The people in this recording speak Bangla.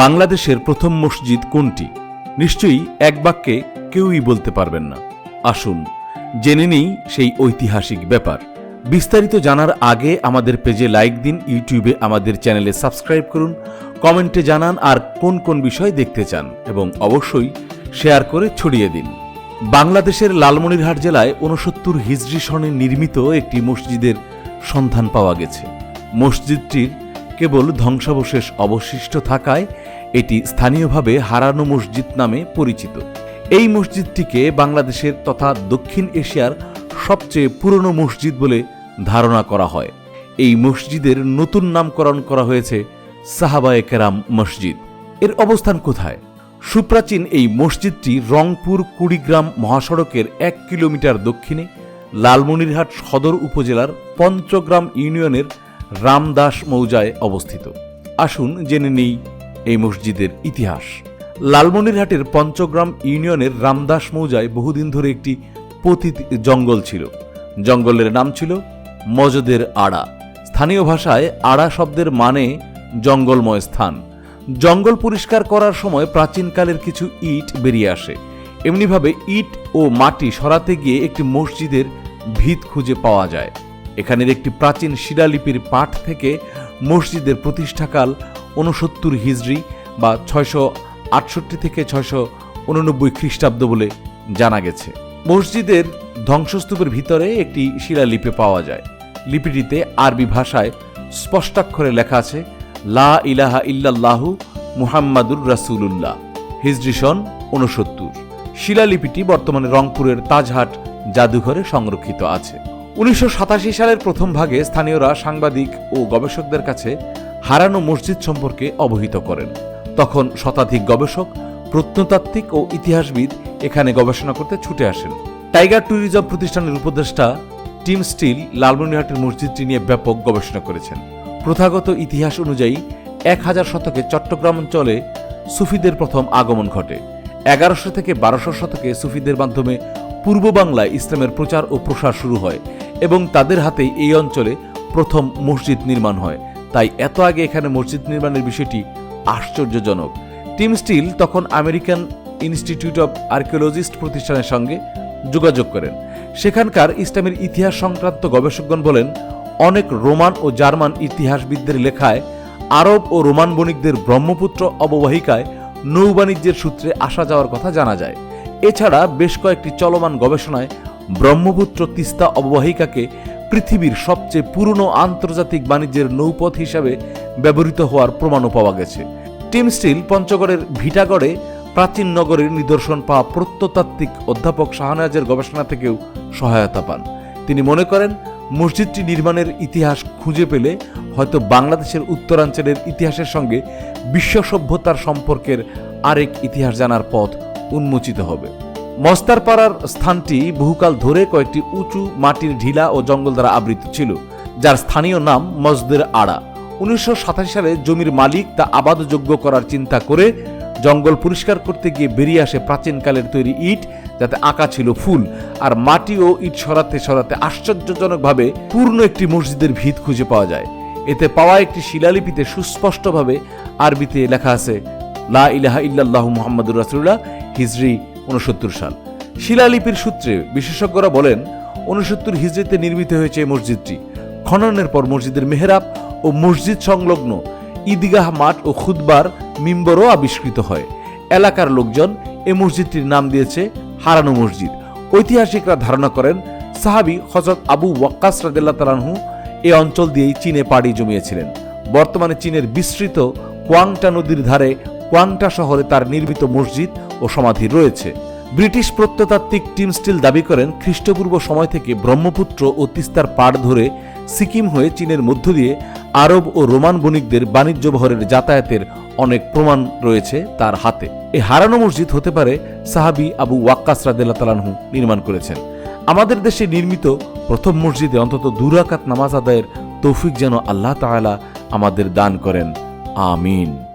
বাংলাদেশের প্রথম মসজিদ কোনটি? নিশ্চয়ই এক বাক্যে কেউই বলতে পারবেন না। আসুন, জেনে নেই সেই ঐতিহাসিক ব্যাপার। বিস্তারিত জানার আগে আমাদের পেজে লাইক দিন, ইউটিউবে আমাদের চ্যানেলে সাবস্ক্রাইব করুন, কমেন্টে জানান আর কোন কোন বিষয় দেখতে চান এবং অবশ্যই শেয়ার করে ছড়িয়ে দিন। বাংলাদেশের লালমনিরহাট জেলায় ঊনসত্তর হিজরি সনে নির্মিত একটি মসজিদের সন্ধান পাওয়া গেছে। মসজিদটির কেবল ধ্বংসাবশেষ অবশিষ্ট থাকায় এটি স্থানীয়ভাবে হারানো মসজিদ নামে পরিচিত। এই মসজিদটিকে বাংলাদেশের তথা দক্ষিণ এশিয়ার সবচেয়ে পুরনো মসজিদ বলে ধারণা করা হয়। এই মসজিদের নতুন নামকরণ করা হয়েছে সাহাবায়ে কেরাম মসজিদ। এর অবস্থান কোথায়? সুপ্রাচীন এই মসজিদটি রংপুর কুড়িগ্রাম মহাসড়কের এক কিলোমিটার দক্ষিণে লালমনিরহাট সদর উপজেলার পঞ্চগ্রাম ইউনিয়নের রামদাস মৌজায় অবস্থিত। আসুন জেনে নেই এই মসজিদের ইতিহাস। লালমনিরহাটের পঞ্চগ্রাম ইউনিয়নের রামদাস মৌজায় বহুদিন ধরে একটি পতিত জঙ্গল ছিল। জঙ্গলের নাম ছিল মজদের আড়া। স্থানীয় ভাষায় আড়া শব্দের মানে জঙ্গলময় স্থান। জঙ্গল পরিষ্কার করার সময় প্রাচীনকালের কিছু ইট বেরিয়ে আসে। এমনিভাবে ইট ও মাটি সরাতে গিয়ে একটি মসজিদের ভিত খুঁজে পাওয়া যায়। এখানের একটি প্রাচীন শিলালিপির পাঠ থেকে মসজিদের প্রতিষ্ঠাকাল ঊনসত্তর হিজড়ি বা ছয়শো আটষট্টি থেকে ছয়শো উননব্বই খ্রিস্টাব্দ বলে জানা গেছে। মসজিদের ধ্বংসস্তূপের ভিতরে একটি শিলালিপি পাওয়া যায়। লিপিটিতে আরবি ভাষায় স্পষ্টাক্ষরে লেখা আছে, লা ইলাহা ইল্লাল্লাহু মুহাম্মাদুর রাসূলুল্লাহ হিজরি সন ঊনসত্তর। শিলালিপিটি বর্তমানে রংপুরের তাজহাট জাদুঘরে সংরক্ষিত আছে। উনিশশো সালের প্রথম ভাগে স্থানীয়রা সাংবাদিক ও গবেষকদের কাছে হারানো মসজিদ সম্পর্কে অবহিত করেন। তখন শতাধিক গবেষক, প্রত্নতাত্ত্বিক ও ইতিহাসবিদ এখানে গবেষণা করতে ছুটে আসেন। টাইগার ট্যুরিজম প্রতিষ্ঠানের উপদেষ্টা টিম স্টিল লালমনিরহাটের মসজিদটি নিয়ে ব্যাপক গবেষণা করেছেন। প্রথাগত ইতিহাস অনুযায়ী এক হাজার শতকে চট্টগ্রাম অঞ্চলে সুফিদের প্রথম আগমন ঘটে। এগারোশো থেকে বারোশো শতকে সুফিদের মাধ্যমে পূর্ব বাংলায় ইসলামের প্রচার ও প্রসার শুরু হয় এবং তাদের হাতেই এই অঞ্চলে প্রথম মসজিদ নির্মাণ হয়। তাই এত আগে এখানে মসজিদ নির্মাণের বিষয়টি আশ্চর্যজনক। টিম স্টিল তখন আমেরিকান ইনস্টিটিউট অব আর্কিওলজিস্ট প্রতিষ্ঠানের সঙ্গে যোগাযোগ করেন। সেখানকার ইসলামের ইতিহাস সংক্রান্ত গবেষকগণ বলেন, অনেক রোমান ও জার্মান ইতিহাসবিদদের লেখায় আরব ও রোমান বণিকদের ব্রহ্মপুত্র অববাহিকায় নৌবাণিজ্যের সূত্রে আসা যাওয়ার কথা জানা যায়। এছাড়া বেশ কয়েকটি চলমান গবেষণায় ব্রহ্মপুত্র তিস্তা অববাহিকাকে পৃথিবীর সবচেয়ে পুরনো আন্তর্জাতিক বাণিজ্যের নৌপথ হিসাবে ব্যবহৃত হওয়ার প্রমাণও পাওয়া গেছে। টিম স্টিল পঞ্চগড়ের ভিটাগড়ে প্রাচীন নগরের নিদর্শন পাওয়া প্রত্নতাত্ত্বিক অধ্যাপক শাহনাজের গবেষণা থেকেও সহায়তা পান। তিনি মনে করেন, মসজিদটি নির্মাণের ইতিহাস খুঁজে পেলে হয়তো বাংলাদেশের উত্তরাঞ্চলের ইতিহাসের সঙ্গে বিশ্ব সভ্যতার সম্পর্কের আরেক ইতিহাস জানার পথ উন্মোচিত হবে। মস্তারপাড়ার স্থানটি বহুকাল ধরে কয়েকটি উঁচু মাটির ঢিলা ও জঙ্গল দ্বারা আবৃত ছিল, যার স্থানীয় নাম মসজিদের আড়া। উনিশশো সালে জমির মালিক তা আবাদযোগ্য করার চিন্তা করে জঙ্গল পরিষ্কার করতে গিয়ে বেরিয়ে আসে প্রাচীনকালের তৈরি ইট, যাতে আঁকা ছিল ফুল, আর মাটি ও ইট সরাতে সরাতে আশ্চর্যজনকভাবে পূর্ণ একটি মসজিদের ভিত খুঁজে পাওয়া যায়। এতে পাওয়া একটি শিলালিপিতে সুস্পষ্টভাবে আরবিতে লেখা আছে, লা ইলাহা ইল্লাল্লাহ মুহাম্মাদুর রাসূলুল্লাহ। হিজরি উনসত্তর সাল। শিলালিপির সূত্রে বিশেষজ্ঞরা বলেন, উনসত্তর হিজরিতে নির্মিত হয়েছে এই মসজিদটি। খননের পর মসজিদের মেহরাব ও মসজিদ সংলগ্ন ঈদগাহ মাঠ ও খুদবার মিম্বরও আবিষ্কৃত হয়। এলাকার লোকজন এ মসজিদটির নাম দিয়েছে হারানো মসজিদ। ঐতিহাসিকরা ধারণা করেন, সাহাবি হজরত আবু ওয়াক্কাস রাদিল্লা তালানহু এ অঞ্চল দিয়েই চীনে পাড়ি জমিয়েছিলেন। বর্তমানে চীনের বিস্তৃত কোয়াংটা নদীর ধারে কোয়াংটা শহরে তার নির্মিত মসজিদ ও সমাধি রয়েছে। ব্রিটিশ প্রত্নতাত্ত্বিক টিম স্টিল দাবি করেন, খ্রিস্টপূর্ব সময় থেকে ব্রহ্মপুত্র ও তিস্তার পাড় ধরে সিকিম হয়ে চীনের মধ্য দিয়ে আরব ও রোমান বণিকদের বাণিজ্য বহরের যাতায়াতের অনেক প্রমাণ রয়েছে তার হাতে। এই হারানো মসজিদ হতে পারে সাহাবি আবু ওয়াক্কাস রাদেল্লা তালানহু নির্মাণ করেছেন। আমাদের দেশে নির্মিত প্রথম মসজিদে অন্তত দুরাকাত নামাজ আদায়ের তৌফিক যেন আল্লাহ তাআলা আমাদের দান করেন। আমিন।